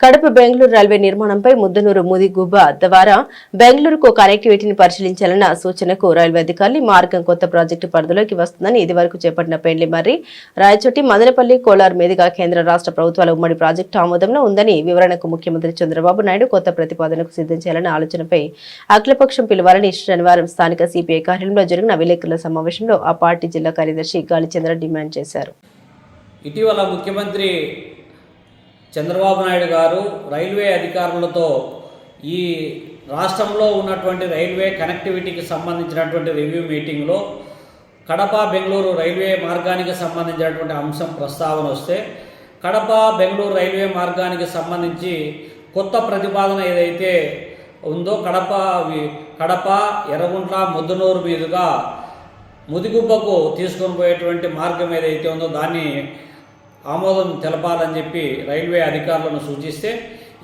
Kadapa Bengaluru railway నిర్మాణంపై ముద్దనూరు ముదిగుబ్బ ద్వారా బెంగళూరుకు కనెక్టివిటీని పరిశీలించాలన్న సూచనకు రైల్వే అధికారులు మార్గం కొత్త ప్రాజెక్టు పరిధిలోకి వస్తుందని ఇదివరకు చేపట్టిన పెండ్లి మర్రి. రాయచోటి మదనపల్లి కోలార్ మీదుగా కేంద్ర రాష్ట్ర ప్రభుత్వాల ఉమ్మడి ప్రాజెక్టు ఆమోదంలో ఉందని వివరణకు ముఖ్యమంత్రి చంద్రబాబు నాయుడు కొత్త ప్రతిపాదనకు సిద్ధం చేయాలన్న ఆలోచనపై అఖిలపక్షం పిలవాలని శనివారం స్థానిక సిపిఐ కార్యాలయంలో జరిగిన విలేకరుల సమావేశంలో ఆ పార్టీ జిల్లా కార్యదర్శి గాలిచంద్ర డిమాండ్ చేశారు. ఇటీవల ముఖ్యమంత్రి చంద్రబాబు నాయుడు గారు రైల్వే అధికారులతో ఈ రాష్ట్రంలో ఉన్నటువంటి రైల్వే కనెక్టివిటీకి సంబంధించినటువంటి రివ్యూ మీటింగ్లో కడప బెంగళూరు రైల్వే మార్గానికి సంబంధించినటువంటి అంశం ప్రస్తావన వస్తే కడప బెంగళూరు రైల్వే మార్గానికి సంబంధించి కొత్త ప్రతిపాదన ఏదైతే ఉందో కడప కడప ఎర్రగుంట్ల ముద్దునూరు మీదుగా ముదిగుబ్బకు తీసుకొని పోయేటువంటి మార్గం ఏదైతే ఉందో దాన్ని ఆమోదం తెలపాలని చెప్పి రైల్వే అధికారులను సూచిస్తే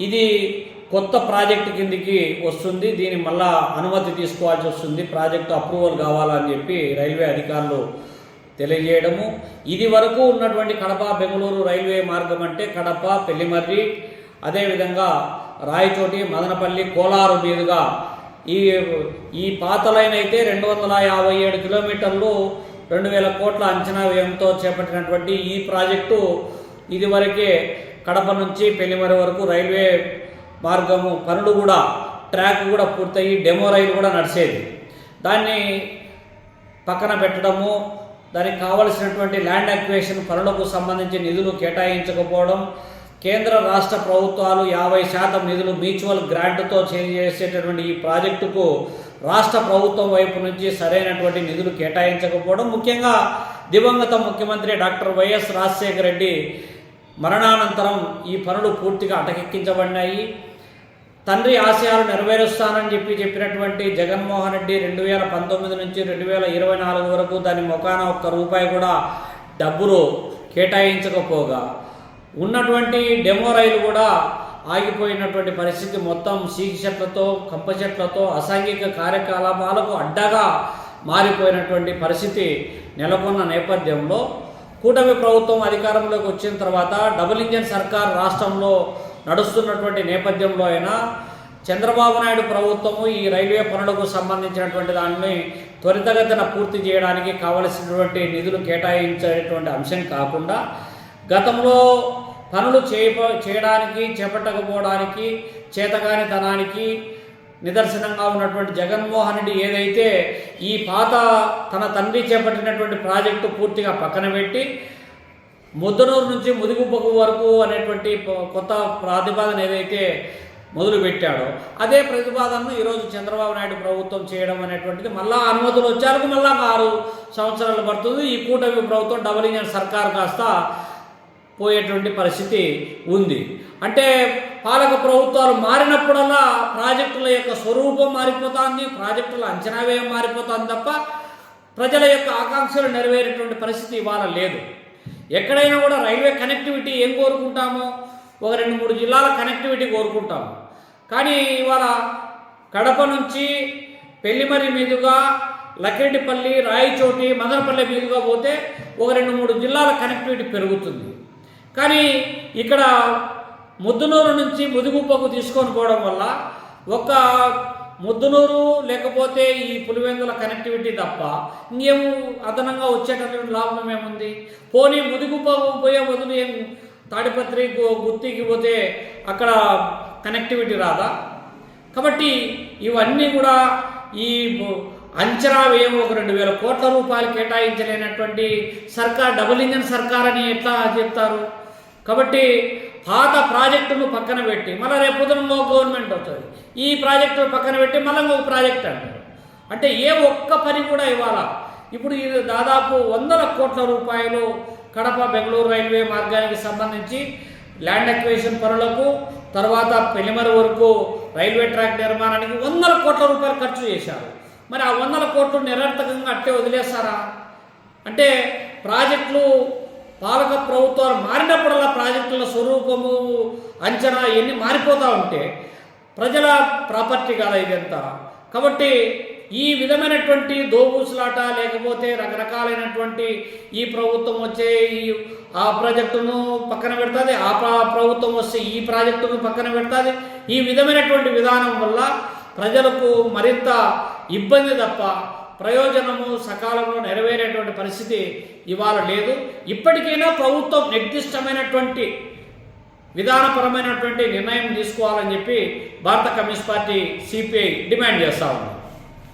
ఇది కొత్త ప్రాజెక్టు కిందికి వస్తుంది. దీని మళ్ళా అనుమతి తీసుకోవాల్సి వస్తుంది. ప్రాజెక్టు అప్రూవల్ కావాలని చెప్పి రైల్వే అధికారులు తెలియజేయడము. ఇది వరకు ఉన్నటువంటి కడప బెంగళూరు రైల్వే మార్గం అంటే కడప పెళ్ళిమర్రి అదేవిధంగా రాయచోటి మదనపల్లి కోలారు మీదుగా ఈ ఈ పాత లైన్ అయితే రెండు వందల యాభై ఏడు కిలోమీటర్లు రెండు వేల కోట్ల అంచనా వ్యయంతో చేపట్టినటువంటి ఈ ప్రాజెక్టు ఇదివరకే కడప నుంచి పెళ్ళిమర వరకు రైల్వే మార్గము పనులు కూడా ట్రాక్ కూడా పూర్తయి డెమో రైలు కూడా నడిచేది. దాన్ని పక్కన పెట్టడము దానికి కావలసినటువంటి ల్యాండ్ అక్వేషన్ పనులకు సంబంధించి నిధులు కేటాయించకపోవడం కేంద్ర రాష్ట్ర ప్రభుత్వాలు యాభై శాతం నిధులు మ్యూచువల్ గ్రాంట్తో చేసేటటువంటి ఈ ప్రాజెక్టుకు రాష్ట్ర ప్రభుత్వం వైపు నుంచి సరైనటువంటి నిధులు కేటాయించకపోవడం ముఖ్యంగా దివంగత ముఖ్యమంత్రి డాక్టర్ వైఎస్ రాజశేఖర రెడ్డి మరణానంతరం ఈ పనులు పూర్తిగా అటకెక్కించబడినాయి. తండ్రి ఆశయాలు నెరవేరుస్తానని చెప్పి చెప్పినటువంటి జగన్మోహన్ రెడ్డి రెండు వేల పంతొమ్మిది నుంచి రెండు వేల ఇరవై నాలుగు వరకు దాని మొఖాన ఒక్క రూపాయి కూడా డబ్బులు కేటాయించకపోగా ఉన్నటువంటి డెమో రైలు కూడా ఆగిపోయినటువంటి పరిస్థితి మొత్తం సీకి చెట్లతో కంప చెట్లతో అసాంఘిక కార్యకలాపాలకు అడ్డగా మారిపోయినటువంటి పరిస్థితి నెలకొన్న నేపథ్యంలో కూటమి ప్రభుత్వం అధికారంలోకి వచ్చిన తర్వాత డబుల్ ఇంజన్ సర్కార్ రాష్ట్రంలో నడుస్తున్నటువంటి నేపథ్యంలో అయినా చంద్రబాబు నాయుడు ప్రభుత్వము ఈ రైల్వే పనులకు సంబంధించినటువంటి దాన్ని త్వరితగతిన పూర్తి చేయడానికి కావలసినటువంటి నిధులు కేటాయించేటువంటి అంశం కాకుండా గతంలో పనులు చేయ చేయడానికి చేపట్టకపోవడానికి చేతగాని తనానికి నిదర్శనంగా ఉన్నటువంటి జగన్మోహన్ రెడ్డి ఏదైతే ఈ పాత తన తండ్రి చేపట్టినటువంటి ప్రాజెక్టు పూర్తిగా పక్కన పెట్టి ముద్దనూరు నుంచి ముదిగుబ్బకు వరకు అనేటువంటి కొత్త ప్రతిపాదన ఏదైతే మొదలుపెట్టాడో అదే ప్రతిపాదనను ఈరోజు చంద్రబాబు నాయుడు ప్రభుత్వం చేయడం అనేటువంటిది మళ్ళా అనుమతులు వచ్చారు మళ్ళా ఆరు సంవత్సరాలు పడుతుంది. ఈ కూటమి ప్రభుత్వం డబుల్ ఇంజన్ సర్కార్ కాస్త పోయేటువంటి పరిస్థితి ఉంది. అంటే పాలక ప్రభుత్వాలు మారినప్పుడల్లా ప్రాజెక్టుల యొక్క స్వరూపం మారిపోతుంది ప్రాజెక్టుల అంచనా వ్యయం మారిపోతుంది తప్ప ప్రజల యొక్క ఆకాంక్షలు నెరవేరేటువంటి పరిస్థితి ఇవాళ లేదు. ఎక్కడైనా కూడా రైల్వే కనెక్టివిటీ ఏం కోరుకుంటామో? ఒక రెండు మూడు జిల్లాల కనెక్టివిటీ కోరుకుంటాము. కానీ ఇవాళ కడప నుంచి పెళ్ళిమరి మీదుగా లక్కెటిపల్లి రాయచోటి మదనపల్లి మీదుగా పోతే ఒక రెండు మూడు జిల్లాల కనెక్టివిటీ పెరుగుతుంది. కానీ ఇక్కడ ముద్దునూరు నుంచి ముదుగుప్పకు తీసుకొని పోవడం వల్ల ఒక ముద్దునూరు లేకపోతే ఈ పులివెందుల కనెక్టివిటీ తప్ప ఇంకేం అదనంగా వచ్చేటటువంటి లాభం ఏముంది? పోనీ ముదుగుప్పకు పోయే వదులు ఏం తాడిపత్రి గుత్తికి పోతే అక్కడ కనెక్టివిటీ రాదా? కాబట్టి ఇవన్నీ కూడా ఈ అంచనా వ్యయం ఒక రెండు వేల కోట్ల రూపాయలు కేటాయించలేనటువంటి సర్కార్ డబుల్ ఇంజన్ సర్కార్ అని ఎట్లా చెప్తారు? కాబట్టి పాత ప్రాజెక్టును పక్కన పెట్టి మళ్ళీ రేపు ఇంకో గవర్నమెంట్ వస్తుంది. ఈ ప్రాజెక్టు పక్కన పెట్టి మళ్ళీ ఇంకొక ప్రాజెక్ట్ అంటారు. అంటే ఏ ఒక్క పని కూడా ఇవ్వాలా. ఇప్పుడు ఇది దాదాపు వందల కోట్ల రూపాయలు కడప బెంగళూరు రైల్వే మార్గానికి సంబంధించి ల్యాండ్ అక్వేషన్ పనులకు తర్వాత పెలిమర వరకు రైల్వే ట్రాక్ నిర్మాణానికి వందల కోట్ల రూపాయలు ఖర్చు చేశారు. మరి ఆ వందల కోట్లు నిరర్థకంగా అట్టే వదిలేస్తారా? అంటే ప్రాజెక్టులు పాలక ప్రభుత్వాలు మారినప్పుడల్లా ప్రాజెక్టుల స్వరూపము అంచనా ఇవన్నీ మారిపోతూ ఉంటే ప్రజల ప్రాపర్టీ కాదా ఇదంతా. కాబట్టి ఈ విధమైనటువంటి దోబూసులాట లేకపోతే రకరకాలైనటువంటి ఈ ప్రభుత్వం వచ్చే ఈ ఆ ప్రాజెక్టును పక్కన పెడుతుంది ఆ ప్రభుత్వం వస్తే ఈ ప్రాజెక్టును పక్కన పెడుతుంది. ఈ విధమైనటువంటి విధానం వల్ల ప్రజలకు మరింత ఇబ్బంది తప్ప ప్రయోజనము సకాలంలో నెరవేరేటువంటి పరిస్థితి ఇవాళ లేదు. ఇప్పటికైనా ప్రభుత్వం నిర్దిష్టమైనటువంటి విధానపరమైనటువంటి నిర్ణయం తీసుకోవాలని చెప్పి భారత కమ్యూనిస్ట్ పార్టీ సిపిఐ డిమాండ్ చేస్తా ఉంది.